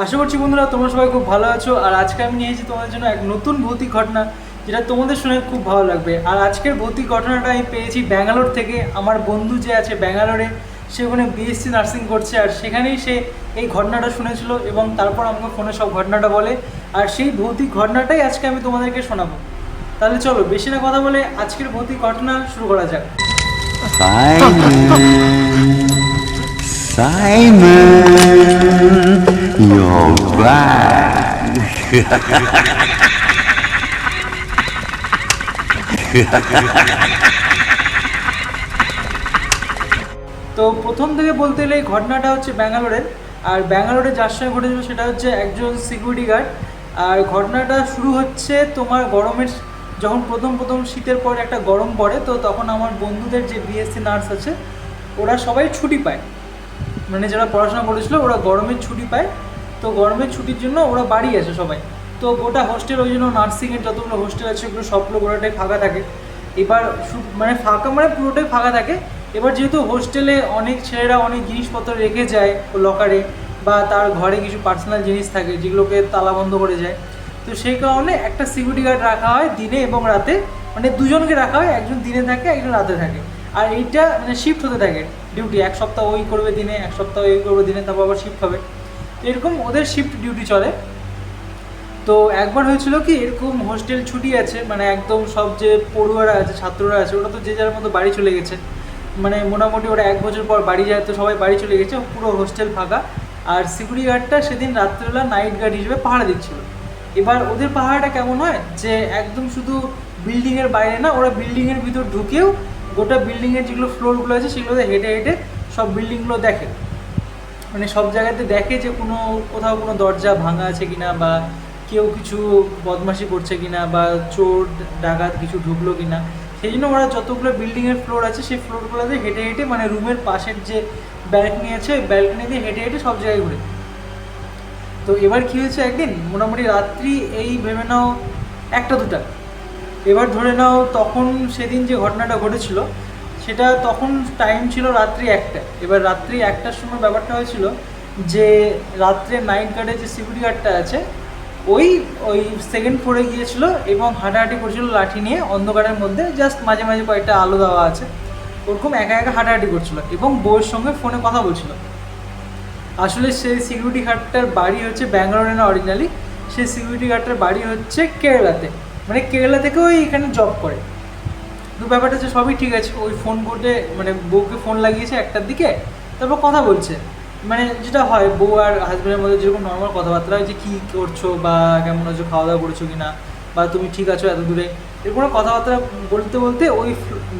আশা করছি বন্ধুরা তোমরা সবাই খুব ভালো আছো। আর আজকে আমি নিয়েছি তোমাদের জন্য এক নতুন ভৌতিক ঘটনা যেটা তোমাদের শুনে খুব ভালো লাগবে। আর আজকের ভৌতিক ঘটনাটা আমি পেয়েছি ব্যাঙ্গালোর থেকে। আমার বন্ধু যে আছে ব্যাঙ্গালোরে সে ওখানে বিএসসি নার্সিং করছে। আর সেখানেই সে এই ঘটনাটা শুনেছিল এবং তারপর আমাকে ফোনে সব ঘটনাটা বলে। আর সেই ভৌতিক ঘটনাটাই আজকে আমি তোমাদেরকে শোনাবো। তাহলে চলো বেশি না কথা বলে আজকের ভৌতিক ঘটনা শুরু করা যাক। Simon, you're back. তো প্রথম থেকে বলতে গেলে এই ঘটনাটা হচ্ছে ব্যাঙ্গালোরের আর ব্যাঙ্গালোরে যার সঙ্গে ঘটেছিল সেটা হচ্ছে একজন সিকিউরিটি গার্ড আর ঘটনাটা শুরু হচ্ছে তোমার গরমের, যখন প্রথম প্রথম শীতের পর একটা গরম পড়ে, তো তখন আমার বন্ধুদের যে বিএসসি নার্স আছে, ওরা সবাই ছুটি পায় মানে যারা পড়াশোনা করেছিল, ওরা গরমের ছুটি পায় তো গরমের ছুটির জন্য ওরা বাড়ি আসে সবাই। তো গোটা হোস্টেল ওই জন্য নার্সিংয়ের যতগুলো হোস্টেল আছে, ওগুলো সবগুলো গোটাটাই ফাঁকা থাকে। এবার মানে ফাঁকা মানে পুরোটাই ফাঁকা থাকে। এবার যেহেতু হোস্টেলে অনেক ছেলেরা অনেক জিনিসপত্র রেখে যায় লকারে বা তার ঘরে কিছু পার্সোনাল জিনিস থাকে যেগুলোকে তালা বন্ধ করে যায়। তো সেই কারণে একটা সিকিউরিটি গার্ড রাখা হয় দিনে এবং রাতে। মানে দুজনকে রাখা হয়, একজন দিনে থাকে, একজন রাতে থাকে। আর এইটা মানে শিফট হতে থাকে ডিউটি এক সপ্তাহ ওই করবে দিনে, এক সপ্তাহ ওই করবে দিনে, তারপর আবার শিফট হবে। এরকম ওদের শিফট ডিউটি চলে। তো একবার হয়েছিল কি, এরকম হোস্টেল ছুটি আছে মানে একদম সব যে পড়ুয়ারা আছে, ছাত্ররা আছে, ওরা তো যে যার মতো বাড়ি চলে গেছে। মানে মোটামুটি ওরা এক বছর পর বাড়ি যায়, তো সবাই বাড়ি চলে গেছে, পুরো হোস্টেল ফাঁকা। আর সিকিউরিটি গার্ডটা সেদিন রাত্রেবেলা নাইট গার্ড হিসেবে পাহারা দিচ্ছিল। এবার ওদের পাহাড়টা কেমন হয়, যে একদম শুধু বিল্ডিংয়ের বাইরে না, ওরা বিল্ডিংয়ের ভিতর ঢুকেও গোটা বিল্ডিংয়ের যেগুলো ফ্লোরগুলো আছে, সেগুলোতে হেঁটে হেঁটে সব বিল্ডিংগুলো দেখে। মানে সব জায়গাতে দেখে যে কোনো, কোথাও কোনো দরজা ভাঙা আছে কিনা বা কেউ কিছু বদমাশি করছে কিনা বা চোর, ডাকাত কিছু ঢুকলো কিনা, সেই জন্য ওরা যতগুলো বিল্ডিংয়ের ফ্লোর আছে সেই ফ্লোরগুলোতে হেঁটে হেঁটে মানে রুমের পাশের যে ব্যালকনি আছে ওই ব্যালকনি দিয়ে হেঁটে হেঁটে সব জায়গায় ঘুরে। তো এবার কী হয়েছে একদিন, মোটামুটি রাত্রি এই ভেবে নাও একটা দুটা। এবার ধরে নাও তখন সেদিন যে ঘটনাটা ঘটেছিল সেটা তখন টাইম ছিল রাত্রি একটা। এবার রাত্রি একটার সময় ব্যাপারটা হয়েছিল যে, রাত্রে নাইট গার্ডের যে সিকিউরিটি গার্ডটা আছে, ওই ওই সেকেন্ড ফ্লোরে গিয়েছিল এবং হাঁটাহাঁটি করছিল লাঠি নিয়ে অন্ধকারের মধ্যে জাস্ট মাঝে মাঝে কয়েকটা আলো দেওয়া আছে। ওরকম একা একা হাঁটাহাঁটি করছিল এবং বউয়ের সঙ্গে ফোনে কথা বলছিল। আসলে সেই সিকিউরিটি গার্ডটার বাড়ি হচ্ছে ব্যাঙ্গালোরে না অরিজিনালি সেই সিকিউরিটি গার্ডটার বাড়ি হচ্ছে কেরালাতে। মানে কেরালা থেকে ওই এখানে জব করে। তো ব্যাপারটা হচ্ছে সবই ঠিক আছে। ওই ফোন করতে মানে বউকে ফোন লাগিয়েছে একটার দিকে, তারপর কথা বলছে। মানে যেটা হয়, বউ আর হাজব্যান্ডের মধ্যে যেরকম নর্মাল কথাবার্তা হয় যে, কী করছ বা কেমন আছো খাওয়া দাওয়া করছ কি না বা তুমি ঠিক আছো এত দূরে? এরকম কথাবার্তা বলতে বলতে ওই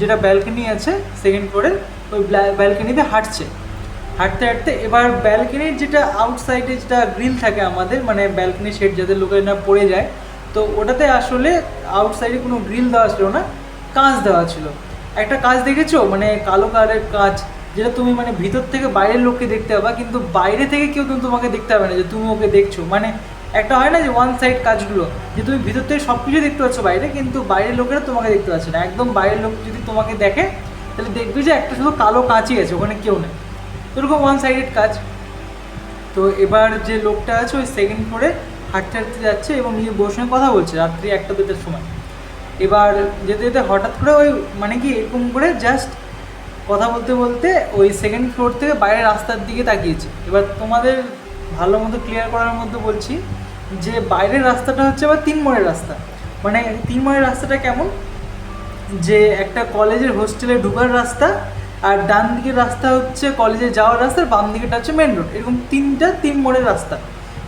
যেটা ব্যালকনি আছে সেকেন্ড ফ্লোরের ওই ব্যালকনিতে হাঁটছে। হাঁটতে হাঁটতে এবার ব্যালকনির যেটা আউটসাইডে যেটা গ্রিল থাকে আমাদের মানে ব্যালকনি শেড যাতে লোকের না পড়ে যায়, তো ওটাতে আসলে আউটসাইডে কোনো গ্রিল দেওয়া ছিল না। কাঁচ দেওয়া ছিল। একটা কাজ দেখেছ? মানে কালো কালারের কাজ, যেটা তুমি মানে ভিতর থেকে বাইরের লোককে দেখতে পাবা, কিন্তু বাইরে থেকে কেউ কিন্তু তোমাকে দেখতে পাবে না যে তুমি ওকে দেখছ। মানে একটা হয় না যে ওয়ান সাইড কাজগুলো, যে তুমি ভিতর থেকে সব কিছু দেখতে পাচ্ছ বাইরে, কিন্তু বাইরের লোকেরা তোমাকে দেখতে পাচ্ছে না। একদম বাইরের লোক যদি তোমাকে দেখে, তাহলে দেখবে যে একটা শুধু কালো কাঁচই আছে, ওখানে কেউ নেই। এরকম ওয়ান সাইডেড কাজ। তো এবার যে লোকটা আছে, ওই সেকেন্ড ফ্লোরে হাঁটতে হাঁটতে যাচ্ছে এবং নিজের বউর সঙ্গে কথা বলছে, রাত্রি একটা দুটার সময়। এবার যেতে যেতে হঠাৎ করে ওই মানে কি এরকম করে জাস্ট কথা বলতে বলতে ওই সেকেন্ড ফ্লোর থেকে বাইরের রাস্তার দিকে তাকিয়েছে। এবার তোমাদের ভালো মতো ক্লিয়ার করার মধ্যে বলছি যে বাইরের রাস্তাটা হচ্ছে আবার তিন মোড়ের রাস্তা। মানে তিন মোড়ের রাস্তাটা কেমন? যে একটা কলেজের হোস্টেলে ঢুকার রাস্তা আর ডান দিকের রাস্তা হচ্ছে কলেজে যাওয়ার রাস্তা বাম দিকেটা হচ্ছে মেন রোড এরকম তিনটা তিন মোড়ের রাস্তা।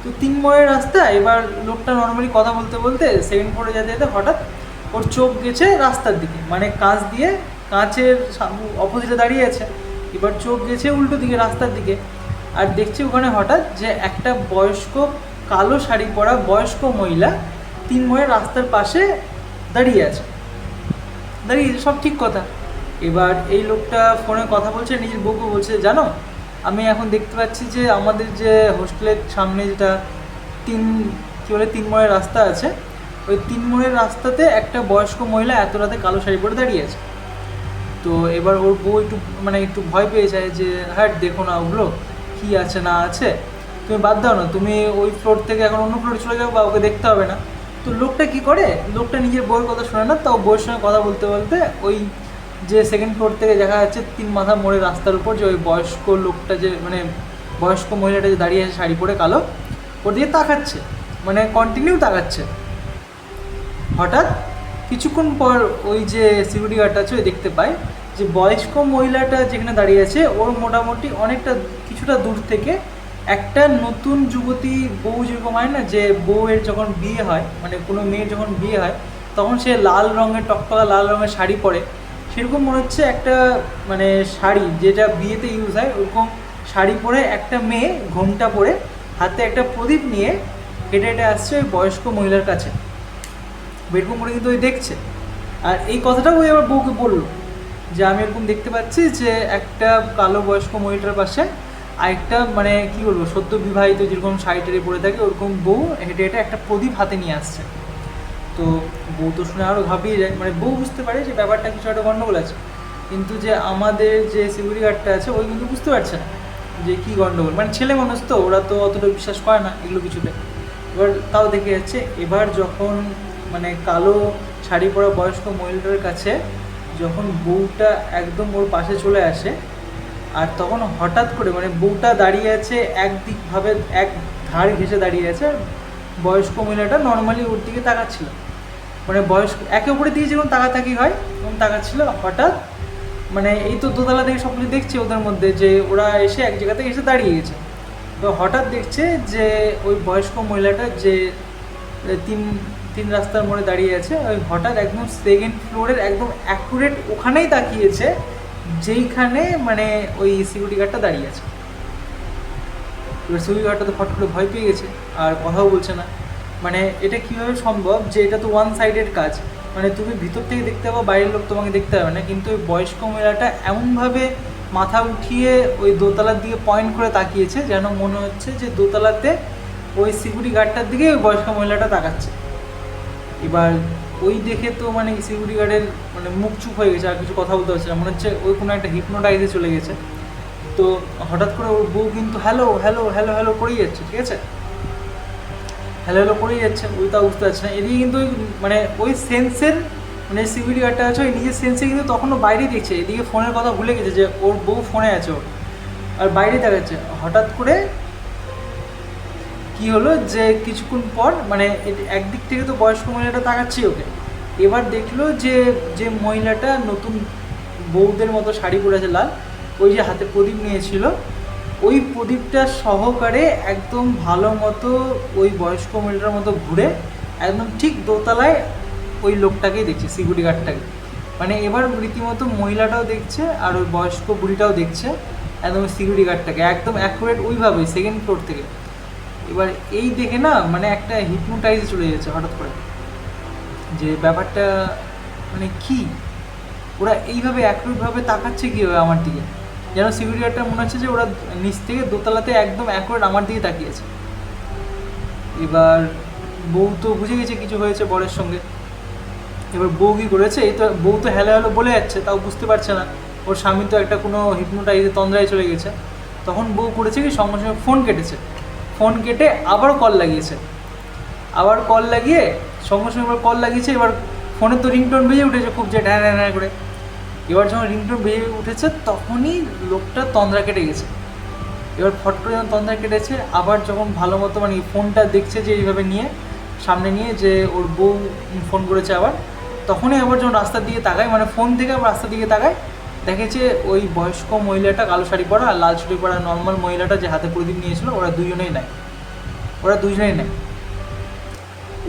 তো তিন মোড়ের রাস্তা, এবার লোকটা নর্মালি কথা বলতে বলতে সেকেন্ড ফ্লোরে যেতে যেতে হঠাৎ ওর চোখ গেছে রাস্তার দিকে মানে কাঁচ দিয়ে, কাঁচের অপোজিটে দাঁড়িয়ে আছে। এবার চোখ গেছে উল্টো দিকে, রাস্তার দিকে। আর দেখছি ওখানে হঠাৎ যে একটা বয়স্ক কালো শাড়ি পরা বয়স্ক মহিলা তিন মোড়ের রাস্তার পাশে দাঁড়িয়ে আছে। দাঁড়িয়ে সব ঠিক কথা। এবার এই লোকটা ফোনে কথা বলছে, নিজের বউকে বলছে, জানো, আমি এখন দেখতে পাচ্ছি যে আমাদের যে হোস্টেলের সামনে যেটা তিন, কী বলে, তিন মোড়ের রাস্তা আছে ওই তিন মোড়ের রাস্তাতে একটা বয়স্ক মহিলা এত রাতে কালো শাড়ি পরে দাঁড়িয়ে আছে। তো এবার ওর বউ একটু মানে একটু ভয় পেয়ে যায় যে হ্যাঁ দেখো না ওগুলো, কী আছে, না আছে। তুমি বাদ দাও না, তুমি ওই ফ্লোর থেকে এখন অন্য ফ্লোরে চলে যাও বা ওকে দেখতে হবে না। তো লোকটা কি করে? লোকটা নিজের বউয়ের কথা শোনে না, তাও বউয়ের সঙ্গে কথা বলতে বলতে ওই যে সেকেন্ড ফ্লোর থেকে দেখা যাচ্ছে তিন মাথা মোড়ে রাস্তার উপর যে ওই বয়স্ক লোকটা যে মানে বয়স্ক মহিলাটা যে দাঁড়িয়ে আছে শাড়ি পরে কালো, ওর দিকে তাকাচ্ছে মানে কন্টিনিউ তাকাচ্ছে। হঠাৎ কিছুক্ষণ পর ওই যে সিকিউরিটি গার্ডটা আছে, ওই দেখতে পায় যে বয়স্ক মহিলাটা যেখানে দাঁড়িয়ে আছে, ওর মোটামুটি অনেকটা, কিছুটা দূর থেকে একটা নতুন যুবতী বউ যেরকম হয় না, যে বউয়ের যখন বিয়ে হয় মানে কোনো মেয়ের যখন বিয়ে হয়, তখন সে লাল রঙের, টকটকা লাল রঙের শাড়ি পরে। সেরকম মনে হচ্ছে একটা মানে শাড়ি যেটা বিয়েতে ইউজ হয়, ওরকম শাড়ি পরে একটা মেয়ে ঘোমটা পরে হাতে একটা প্রদীপ নিয়ে হেঁটে হেঁটে আসছে ওই বয়স্ক মহিলার কাছে। এরকম করে কিন্তু ওই দেখছে। আর এই কথাটাও ওই আমার বউকে বলল, যে আমি এরকম দেখতে পাচ্ছি যে একটা কালো বয়স্ক মহিলার পাশে আরেকটা মানে কি বলব, সদ্য বিবাহিত যেরকম শাড়ি টাড়ি পরে থাকে, ওরকম বউ হেঁটে হেঁটে একটা প্রদীপ হাতে নিয়ে আসছে। তো বউ তো শুনে আরও ঘাবিয়ে যায় মানে বউ বুঝতে পারে যে ব্যাপারটা কিছু একটা গণ্ডগোল আছে। কিন্তু যে আমাদের যে সিকিউরিটি গার্ডটা আছে, ওই কিন্তু বুঝতে পারছে না যে কী গণ্ডগোল মানে ছেলে মানুষ তো, ওরা তো অতটা বিশ্বাস করে না এগুলো কিছুতে। এবার তাও দেখে যাচ্ছে, এবার যখন মানে কালো শাড়ি পরা বয়স্ক মহিলাটার কাছে যখন বউটা একদম ওর পাশে চলে আসে, আর তখন হঠাৎ করে মানে বউটা দাঁড়িয়ে আছে একদিকভাবে এক ধার ঘেসে দাঁড়িয়ে আছে বয়স্ক মহিলাটা নর্মালি ওর দিকে তাকাচ্ছিল। মানে বয়স্ক, একে অপরের দিকে যেমন তাকাতাকি হয় তখন তাকাচ্ছিল। হঠাৎ মানে এই তো দোতলা থেকে সব কিছু দেখছে ওদের মধ্যে যে ওরা এসে এক জায়গা থেকে এসে দাঁড়িয়ে গেছে। তো হঠাৎ দেখছে যে ওই বয়স্ক মহিলাটা যে তিন তিন রাস্তার মোড়ে দাঁড়িয়ে আছে ওই হঠাৎ একদম সেকেন্ড ফ্লোরের একদম অ্যাকুরেট ওখানেই তাকিয়েছে, যেইখানে মানে ওই সিকিউরিটি গার্ডটা দাঁড়িয়ে আছে। এবার সিকিউরিটি গার্ডটা তো ফট করে ভয় পেয়ে গেছে, আর কথাও বলছে না। মানে এটা কীভাবে সম্ভব যে এটা তো ওয়ান সাইডেড কাজ? মানে তুমি ভিতর থেকে দেখতে পাবো, বাইরের লোক তোমাকে দেখতে পাবে না, কিন্তু ওই বয়স্ক মহিলাটা এমনভাবে মাথা উঠিয়ে ওই দোতলার দিকে পয়েন্ট করে তাকিয়েছে, যেন মনে হচ্ছে যে দোতলাতে ওই সিকিউরিটি গার্ডটার দিকে ওই বয়স্ক মহিলাটা তাকাচ্ছে। এবার ওই দেখে তো মানে সিকিউরিটি গার্ডের মানে মুখ চুপ হয়ে গেছে, আর কিছু কথা বলতে পারছে না। মনে হচ্ছে ওই কোনো একটা হিপনোটাইজে চলে গেছে। তো হঠাৎ করে ওর বউ কিন্তু হ্যালো হ্যালো হ্যালো হ্যালো করেই যাচ্ছে, ঠিক আছে? হ্যালো হ্যালো করেই যাচ্ছে, ওই তা বুঝতে পারছে না এদিকে কিন্তু মানে ওই সেন্সের মানে সিকিউরিটি গার্ডটা আছে, ওই নিজের সেন্সে কিন্তু তখনও বাইরেই দেখছে। এদিকে ফোনের কথা ভুলে গেছে যে ওর বউ ফোনে আছে ওর। আর বাইরে দেখাচ্ছে। হঠাৎ করে কি হলো যে কিছুক্ষণ পর মানে একদিক থেকে তো বয়স্ক মহিলাটা তাকাচ্ছি ওকে। এবার দেখল যে যে মহিলাটা নতুন বউদের মতো শাড়ি পরেছে লাল, ওই যে হাতে প্রদীপ নিয়েছিল, ওই প্রদীপটা সহকারে একদম ভালো মতো ওই বয়স্ক মহিলাটার মতো ঘুরে একদম ঠিক দোতলায় ওই লোকটাকেই দেখছে, সিকিউরিটি গার্ডটাকে। মানে এবার রীতিমতো মহিলাটাও দেখছে আর ওই বয়স্ক বুড়িটাও দেখছে, একদম সিকিউরিটি গার্ডটাকে, একদম অ্যাকুরেট ওইভাবেই সেকেন্ড ফ্লোর থেকে। এবার এই দেখে না মানে একটা হিপনোটাইজ চলে যাচ্ছে হঠাৎ করে। যে ব্যাপারটা মানে কি? ওরা এইভাবে অ্যাকুরেটভাবে তাকাচ্ছে কীভাবে আমার দিকে? যেন সিকিউরিটি গার্ডটা মনে হচ্ছে যে ওরা নিচ থেকে দোতলাতে একদম অ্যাকুরেট আমার দিকে তাকিয়েছে। এবার বউ তো বুঝে গেছে কিছু হয়েছে বরের সঙ্গে। এবার বউ কী করেছে? এই তো বউ তো হ্যালো হ্যালো বলে যাচ্ছে, তাও বুঝতে পারছে না। ওর স্বামী তো একটা কোনো হিপনোটাইজে তন্দ্রায় চলে গেছে। তখন বউ করেছে কি, সঙ্গে সঙ্গে ফোন কেটেছে। ফোন কেটে আবার কল লাগিয়েছে। আবার কল লাগিয়ে সঙ্গে সঙ্গে এবার কল লাগিয়েছে, এবার ফোনের তো রিংটোন বেজে উঠেছে খুব যে ঢ্যাঁ ঢ্যাঁ করে। এবার যখন রিংটোন বেজে উঠেছে তখনই লোকটা তন্দ্রা কেটে গেছে। এবার ফট করে যখন তন্দ্রা কেটেছে, আবার যখন ভালো মতো মানে ফোনটা দেখছে যে এইভাবে নিয়ে, সামনে নিয়ে যে ওর বউ ফোন করেছে আবার, তখনই আবার যখন রাস্তার দিকে তাকায় মানে ফোন থেকে আবার রাস্তার দিকে তাকায় দেখেছে ওই বয়স্ক মহিলাটা কালো শাড়ি পরা আর লাল শাড়ি পরা নর্মাল মহিলাটা যে হাতে প্রদীপ নিয়েছিল, ওরা দুজনেই নেয়। ওরা দুজনেই নেয়।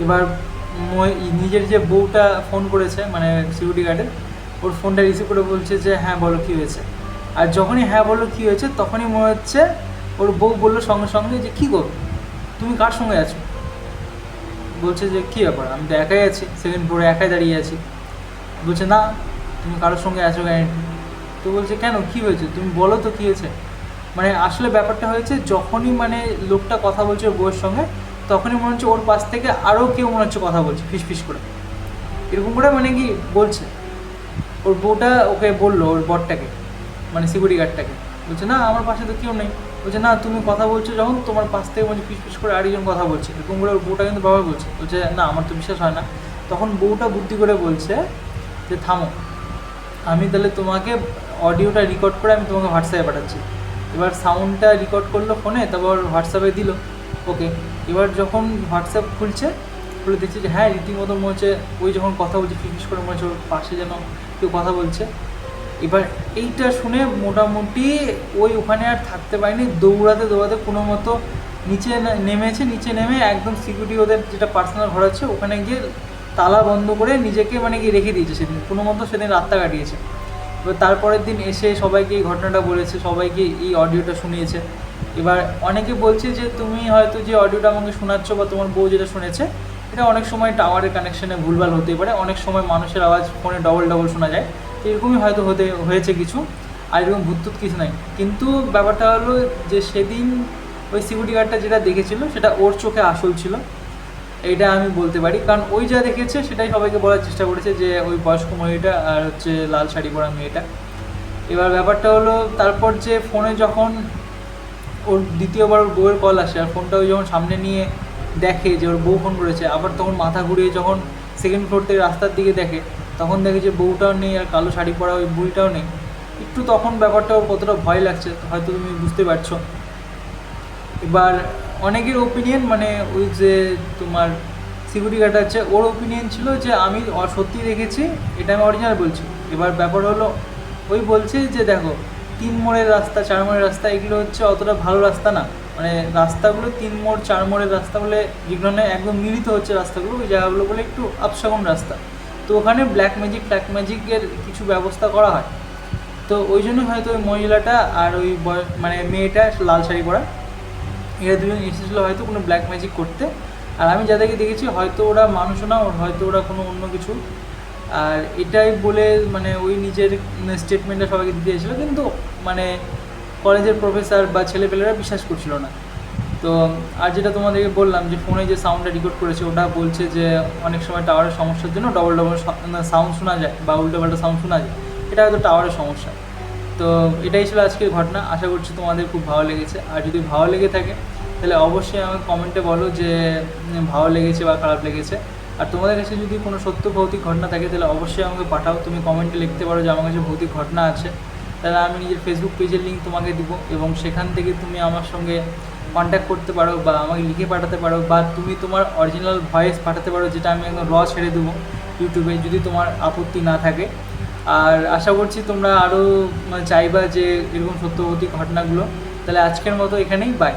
এবার নিজের যে বউটা ফোন করেছে মানে সিকিউরিটি গার্ডের ওর ফোনটা রিসিভ করে বলছে যে হ্যাঁ বলো, কী হয়েছে? আর যখনই হ্যাঁ বলল কী হয়েছে? তখনই মনে হচ্ছে ওর বউ বলল সঙ্গে সঙ্গে যে, কী করো তুমি কার সঙ্গে আছো? বলছে যে, কী ব্যাপার? আমি তো একাই আছি সেকেন্ড ফ্লোরে একাই দাঁড়িয়ে আছি। বলছে, না, তুমি কারোর সঙ্গে আছো গ্যারেন্টি তো বলছে, কেন? কী হয়েছে? তুমি বলো তো কী হয়েছে? মানে আসলে ব্যাপারটা হয়েছে, যখনই মানে লোকটা কথা বলছে ওর বউয়ের সঙ্গে, তখনই মনে হচ্ছে ওর পাশ থেকে আরও কেউ মনে হচ্ছে কথা বলছে ফিস ফিস করে। এরকম করে মানে কি বলছে। ওর বউটা ওকে বলল, ওর বরটাকে মানে সিকিউরিটি গার্ডটাকে বলছে, না, আমার পাশে তো কেউ নেই। বলছে, না, তুমি কথা বলছো যখন, তোমার পাশ থেকে পিস পিস করে আরেকজন কথা বলছে। এরকম করে ওর বউটা কিন্তু বাবা বলছে। বলছে, না, আমার তো বিশ্বাস হয় না। তখন বউটা বুদ্ধি করে বলছে যে, থামো। আমি তাহলে তোমাকে অডিওটা রেকর্ড করে আমি তোমাকে হোয়াটসঅ্যাপে পাঠাচ্ছি। এবার সাউন্ডটা রেকর্ড করল ফোনে তারপর হোয়াটসঅ্যাপে দিল। ওকে এবার যখন হোয়াটসঅ্যাপ খুলছে খুলে দেখছি যে হ্যাঁ রীতিমতো মনে হচ্ছে ওই যখন কথা বলছে, ফিস করে মনে হচ্ছে ওর পাশে যেন কেউ কথা বলছে। এবার এইটা শুনে মোটামুটি ওই ওখানে আর থাকতে পারেনি। দৌড়াতে দৌড়াতে কোনো মতো নিচে নেমেছে, নিচে নেমে একদম সিকিউরিটি ওদের যেটা পার্সোনাল ঘর আছে, ওখানে গিয়ে তালা বন্ধ করে নিজেকে মানে গিয়ে রেখে দিয়েছে সেদিন। কোনো মতো সেদিন রাতটা কাটিয়েছে। এবার তারপরের দিন এসে সবাইকে এই ঘটনাটা বলেছে, সবাইকে এই অডিওটা শুনিয়েছে। এবার অনেকে বলছে যে, তুমি হয়তো যে অডিওটা আমাকে শোনাচ্ছ বা তোমার বউ যেটা শুনেছে, এটা অনেক সময় টাওয়ারের কানেকশনে ভুলভাল হতে পারে, অনেক সময় মানুষের আওয়াজ ফোনে ডবল ডবল শোনা যায়। এরকমই হয়তো হতে, হয়েছে কিছু, আর এরকম ভূতটুত কিছু নাই। কিন্তু ব্যাপারটা হলো যে, সেদিন ওই সিকিউরিটি গার্ডটা যেটা দেখেছিল, সেটা ওর চোখে আসল ছিল। এইটা আমি বলতে পারি। কারণ ওই যা দেখেছে সেটাই সবাইকে বলার চেষ্টা করেছে যে ওই বয়স্ক মহিলাটা আর হচ্ছে লাল শাড়ি পরা মেয়েটা। এবার ব্যাপারটা হলো, তারপর যে ফোনে যখন ওর দ্বিতীয়বার ওর বউয়ের কল আসে, আর ফোনটা ওই যখন সামনে নিয়ে দেখে যে ওর বউ ফোন করেছে, আবার তখন মাথা ঘুরিয়ে যখন সেকেন্ড ফ্লোর থেকে রাস্তার দিকে দেখে, তখন দেখে যে বউটাও নেই আর কালো শাড়ি পরা ওই বুড়িটাও নেই। একটু তখন ব্যাপারটা ওর কতটা ভয় লাগছে, হয়তো তুমি বুঝতে পারছ। এবার অনেকের ওপিনিয়ন মানে ওই যে তোমার সিকিউরিটি গার্ড আছে, ওর ওপিনিয়ন ছিল যে আমি সত্যি দেখেছি, এটা আমি অরিজিনাল বলছি। এবার ব্যাপার হলো, ওই বলছে যে দেখো, তিন মোড়ের রাস্তা, চার মোড়ের রাস্তা, এগুলো হচ্ছে অতটা ভালো রাস্তা না। মানে রাস্তাগুলো, তিন মোড়, চার মোড়ের রাস্তা বলে যেগুলো একদম মিলিত হচ্ছে রাস্তাগুলো, ওই জায়গাগুলো বলে একটু আপসাগন রাস্তা। তো ওখানে ব্ল্যাক ম্যাজিক ফ্ল্যাক ম্যাজিকের কিছু ব্যবস্থা করা হয়। তো ওই জন্য হয়তো ওই মহিলাটা আর ওই মানে মেয়েটা লাল শাড়ি পরা। এরা দুজন এসেছিল হয়তো কোনো ব্ল্যাক ম্যাজিক করতে। আর আমি যাদেরকে দেখেছি, হয়তো ওরা মানুষও না, ওর হয়তো ওরা কোনো অন্য কিছু। আর এটাই বলে মানে ওই নিজের স্টেটমেন্টটা সবাইকে দিতে চেয়েছিলো কিন্তু মানে কলেজের প্রফেসর বা ছেলেপেলেরা বিশ্বাস করছিল না। তো, আর যেটা তোমাদেরকে বললাম যে ফোনে যে সাউন্ডটা রেকর্ড করেছে, ওটা বলছে যে অনেক সময় টাওয়ারের সমস্যার জন্য ডবল ডবল সাউন্ড শোনা যায় বা উল্টোপাল্টা সাউন্ড শোনা যায়। এটা হয়তো টাওয়ারের সমস্যা। তো এটাই ছিল আজকের ঘটনা। আশা করছি তোমাদের খুব ভালো লেগেছে। আর যদি ভালো লেগে থাকে, তাহলে অবশ্যই আমাকে কমেন্টে বলো যে ভালো লেগেছে বা খারাপ লেগেছে। আর তোমাদের কাছে যদি কোনো সত্য ভৌতিক ঘটনা থাকে, তাহলে অবশ্যই আমাকে পাঠাও। তুমি কমেন্টে লিখতে পারো যে, আমার কাছে ভৌতিক ঘটনা আছে। তাহলে আমি নিজের ফেসবুক পেজের লিঙ্ক তোমাকে দিব এবং সেখান থেকে তুমি আমার সঙ্গে কন্ট্যাক্ট করতে পারো বা আমাকে লিখে পাঠাতে পারো বা তুমি তোমার অরিজিনাল ভয়েস পাঠাতে পারো, যেটা আমি একদম র ছেড়ে দেবো ইউটিউবে যদি তোমার আপত্তি না থাকে। আর আশা করছি তোমরা আরও চাইবা যে এরকম সত্যবতী ঘটনাগুলো। তাহলে আজকের মতো এখানেই বাই